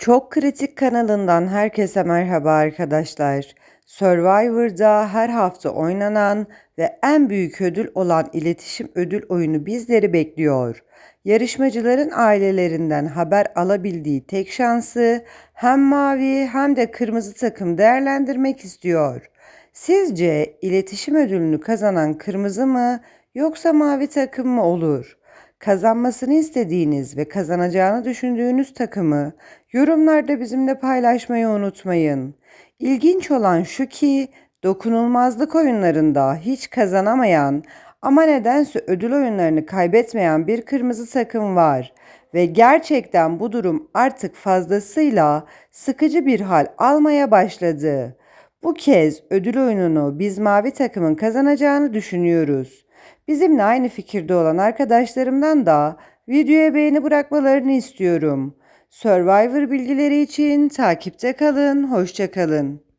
Çok Kritik kanalından herkese merhaba arkadaşlar. Survivor'da her hafta oynanan ve en büyük ödül olan iletişim ödül oyunu bizleri bekliyor. Yarışmacıların ailelerinden haber alabildiği tek şansı hem mavi hem de kırmızı takım değerlendirmek istiyor. Sizce iletişim ödülünü kazanan kırmızı mı yoksa mavi takım mı olur? Kazanmasını istediğiniz ve kazanacağını düşündüğünüz takımı yorumlarda bizimle paylaşmayı unutmayın. İlginç olan şu ki dokunulmazlık oyunlarında hiç kazanamayan ama nedense ödül oyunlarını kaybetmeyen bir kırmızı takım var ve gerçekten bu durum artık fazlasıyla sıkıcı bir hal almaya başladı. Bu kez ödül oyununu biz mavi takımın kazanacağını düşünüyoruz. Bizimle aynı fikirde olan arkadaşlarımdan da videoya beğeni bırakmalarını istiyorum. Survivor bilgileri için takipte kalın, hoşça kalın.